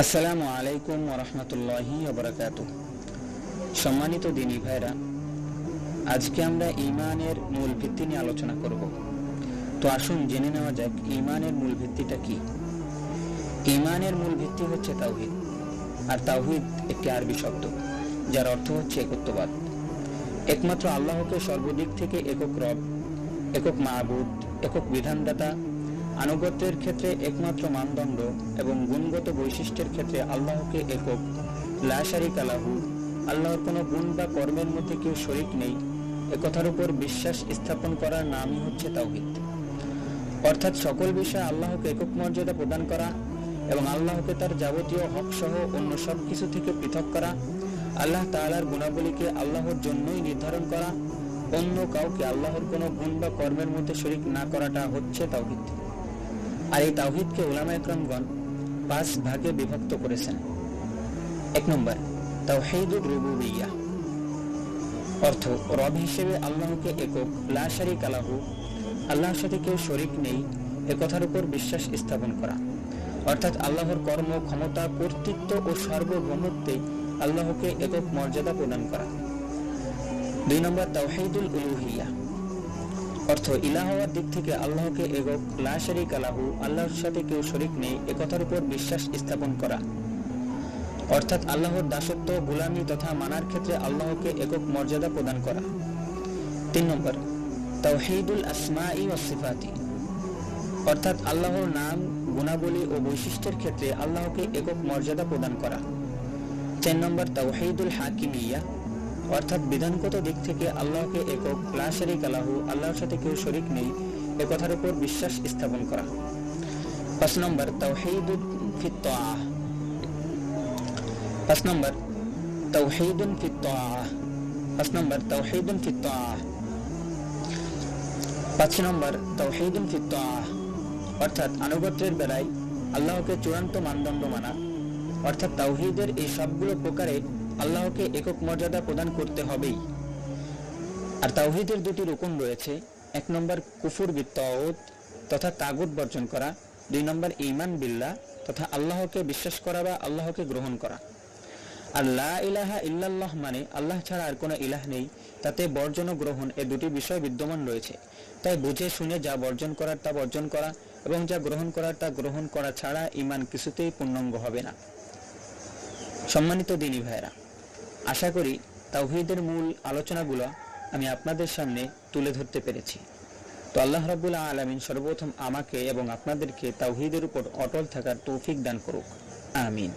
আসসালামু আলাইকুম ওরহমতুল্লাহি ওবরাকাত সম্মানিত দিনী ভাইরা, আজকে আমরা ইমানের মূল ভিত্তি নিয়ে আলোচনা করব। তো আসুন জেনে নেওয়া যাক ইমানের মূল ভিত্তিটা কি। ইমানের মূল ভিত্তি হচ্ছে তাওহিদ, আর তাওহিদ একটি আরবি শব্দ, যার অর্থ হচ্ছে একত্ববাদ। একমাত্র আল্লাহকে সর্বদিক থেকে একক রব, একক মাহবুদ একক বিধানদাতা আনুগত্যের ক্ষেত্রে একমাত্র মানদণ্ড এবং গুণগত বৈশিষ্ট্যের ক্ষেত্রে আল্লাহকে একক। লাশারিক আলাহু আল্লাহর কোনো গুণ বা কর্মের মধ্যে কেউ শরিক নেই। একথার উপর বিশ্বাস স্থাপন করার নামই হচ্ছে তাওহিদ। অর্থাৎ সকল বিষয়ে আল্লাহকে একক মর্যাদা প্রদান করা এবং আল্লাহকে তার যাবতীয় হক সহ অন্য সব কিছু থেকে পৃথক করা, আল্লাহ তাআলার গুণাবলীকে আল্লাহর জন্যই নির্ধারণ করা, অন্য কাউকে আল্লাহর কোনো গুণ বা কর্মের মধ্যে শরিক না করাটা হচ্ছে তাওহিদ। আর এই তাওহিদকে ওলামা একরমগণ পাঁচ ভাগে বিভক্ত করেছেন। এক নম্বর, তাওহিদুর রুবুবিয়া। অর্থ, রব হিসেবে আল্লাহকে একক, লা শারিক আলাহু আল্লাহর সাথে কেউ শরিক নেই, এ কথার উপর বিশ্বাস স্থাপন করা। অর্থাৎ আল্লাহর কর্ম, ক্ষমতা, কর্তৃত্ব ও সার্বভৌমত্বে আল্লাহকে একক মর্যাদা প্রদান করা। দুই নম্বর, তাওহিদুল উলুহিয়া। অর্থ ইলাহ হওয়ার দিক থেকে আল্লাহকে একক লা শারিক আলাহু আল্লাহর সাথে কেউ শরিক নেই, এ কথার উপর বিশ্বাস স্থাপন করা। অর্থাৎ আল্লাহর দাসত্ব, গোলামি তথা মানার ক্ষেত্রে আল্লাহকে একক মর্যাদা প্রদান করা। তিন নম্বর, তাওহিদুল আসমাই ও সিফাতি। অর্থাৎ আল্লাহর নাম, গুণাবলী ও বৈশিষ্ট্যের ক্ষেত্রে আল্লাহকে একক মর্যাদা প্রদান করা। চার নম্বর, তাওহিদুল হাকিমিয়া। অর্থাৎ বিধানগত দিক থেকে আল্লাহকে একক, লা শারিক আলাহু আল্লাহর সাথে কেউ শরিক নেই, এ উপর বিশ্বাস স্থাপন করা। পাঁচ নম্বর তাওহিদুল ফিত্তাহ পাঁচ নম্বর, তাওহিদুন ফিত্তাহ পাঁচ নম্বর, তাওহিদুন ফিত্তাহ পাঁচ নম্বর, তাওহিদুন ফিত্তাহ অর্থাৎ আনুগত্যের বেলায় আল্লাহকে চূড়ান্ত মানদণ্ড মানা। অর্থাৎ তাওহিদের এই সবগুলো প্রকারে আল্লাহকে একক মর্যাদা প্রদান করতে হবেই। আর তাওহিদের দুটি রুকুন রয়েছে। এক নম্বর কুফুর বিত্তাউত তথা তাগুত বর্জন করা। দুই নম্বর ইমান বিল্লাহ তথা আল্লাহকে বিশ্বাস করা বা আল্লাহকে গ্রহণ করা। আর লা ইলাহা ইল্লাল্লাহ মানে আল্লাহ ছাড়া আর কোনো ইলাহ নেই, তাতে বর্জন ও গ্রহণ এ দুটি বিষয় বিদ্যমান রয়েছে। তাই বুঝে শুনে যা বর্জন করার তা বর্জন করা এবং যা গ্রহণ করার তা গ্রহণ করা ছাড়া ইমান কিছুতেই পূর্ণাঙ্গ হবে না। সম্মানিত দিনী ভাইরা আশা করি তাওহিদের মূল আলোচনাগুলো আমি আপনাদের সামনে তুলে ধরতে পেরেছি। তো আল্লাহ রাবুল্লাহ আলমিন সর্বপ্রথম আমাকে এবং আপনাদেরকে তাওহিদের উপর অটল থাকার তৌফিক দান করুক। আমিন।